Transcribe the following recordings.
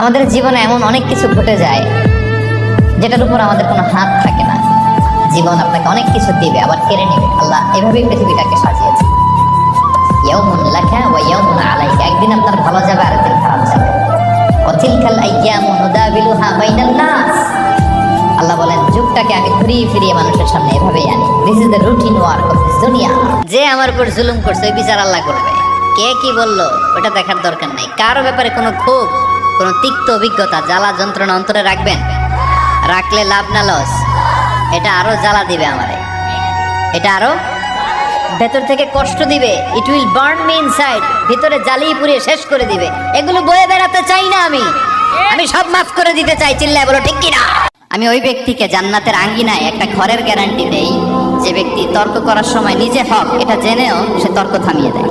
আমাদের জীবনে এমন অনেক কিছু ঘটে যায় যেটার উপর আমাদের কোনো হাত থাকে না। জীবন আপনাকে অনেক কিছু দিবে, আবার কেড়ে নেবে। আল্লাহ এভাবেই পৃথিবীটাকে সাজিয়েছে। ইয়াউমুন লাকা ওয়া ইয়াউমুন আলাইকা। একদিন আপনার ভালো যাবে আর একদিন খারাপ যাবে। ওয়াতিলকাল আইয়ামু নুদাবিলুহা বাইনান আল্লাহ বলেন, যুগটাকে আমি ঘুরিয়ে ফিরিয়ে মানুষের সামনে এভাবেই আনি। This is the routine work of this দুনিয়া। যে আমার উপর জুলুম করছে, ওই বিচার আল্লাহ করবে। কে কি বলল, ওটা দেখার দরকার নাই। কারও ব্যাপারে কোনো ক্ষোভ কোনো তিক্ত অভিজ্ঞতা জ্বালা যন্ত্রণা অন্তরে রাখবেন? রাখলে লাভ না লস এটা আরও জ্বালা দিবে আমারে। এটা আরও ভেতর থেকে কষ্ট দিবে। It will burn me inside ভিতরে জ্বালিয়ে পুড়িয়ে শেষ করে দিবে। এগুলো বয়ে বেড়াতে চাই না আমি। আমি সব মাফ করে দিতে চাই। চিল্লায় বলো, ঠিক কিনা? আমি ওই ব্যক্তিকে জান্নাতের আঙ্গিনায় একটা ঘরের গ্যারান্টি দেই। যে ব্যক্তি তর্ক করার সময় নিজে হক, এটা জেনেও সে তর্ক থামিয়ে দেয়।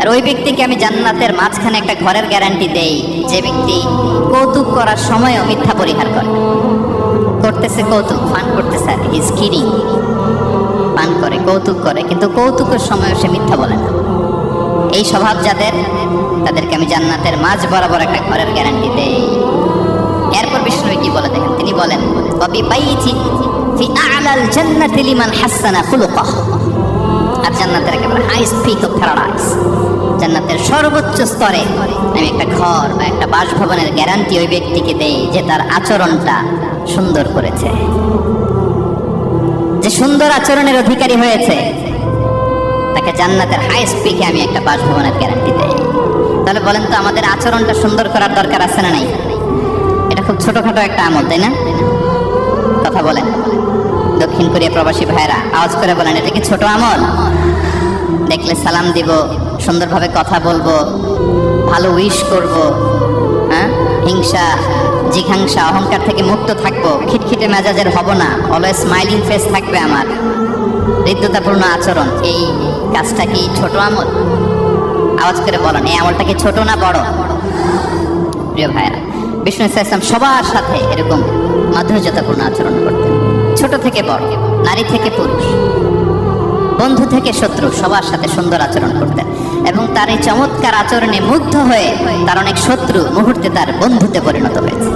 আর ওই ব্যক্তিকে আমি জান্নাতের মাঝখানে একটা ঘরের গ্যারান্টি দেই, যে ব্যক্তি কৌতুক করার সময়ও মিথ্যা পরিহার করে। করতেছে কৌতুক, পান করতেছে আর ইজ কিডিং পান করে, কৌতুক করে, কিন্তু কৌতুকের সময়ও সে মিথ্যা বলে না। এই স্বভাব যাদের, তাদেরকে আমি জান্নাতের মাঝ বরাবর একটা ঘরের গ্যারান্টি দেই। এরপর বিষ্ণু কি বলে দেখেন? তিনি বলেন কবি বাইতি ফি আলাল জান্নাতি লিমান হাসানা খুলুকাহ। হাই স্পিক অফ প্যারাডাইস জান্নাতের সর্বোচ্চ স্তরে আমি একটা ঘর বা একটা বাসভবনের গ্যারান্টি ওই ব্যক্তিকে দেই যে তার আচরণটা সুন্দর করেছে। যে সুন্দর আচরণের অধিকারী হয়েছে, তাকে জান্নাতের হাই স্পিকে আমি একটা বাসভবনের গ্যারান্টি দেই। তাহলে বলেন তো আমাদের আচরণটা সুন্দর করার দরকার আছে না নাই? এটা খুব ছোটখাটো একটা আমল, তাই না? কথা বলেন। দক্ষিণ কোরিয়া প্রবাসী ভাইরা আওয়াজ করে বলেন, এটা কি ছোট আমল? দেখলে সালাম দিব, সুন্দরভাবে কথা বলব, ভালো উইশ করব হ্যাঁ? হিংসা, জিঘাংসা, অহংকার থেকে মুক্ত থাকব, খিটখিটে মেজাজের হব না অলওয়েজ স্মাইলিং ফেস থাকবে আমার। হৃদ্যতাপূর্ণ আচরণ, এই কাজটা কি ছোট আমল? আওয়াজ করে বলেন, এই আমলটা কি ছোট না বড়? প্রিয় ভাইরা বিষ্ণু ইসলাম সবার সাথে এরকম মাধুর্যতাপূর্ণ আচরণ করতেন। ছোট থেকে বড়, নারী থেকে পুরুষ। বন্ধু থেকে শত্রু, সবার সাথে সুন্দর আচরণ করতেন এবং তার এই চমৎকার আচরণে মুগ্ধ হয়ে তার অনেক শত্রু মুহূর্তে তার বন্ধুতে পরিণত হয়েছে।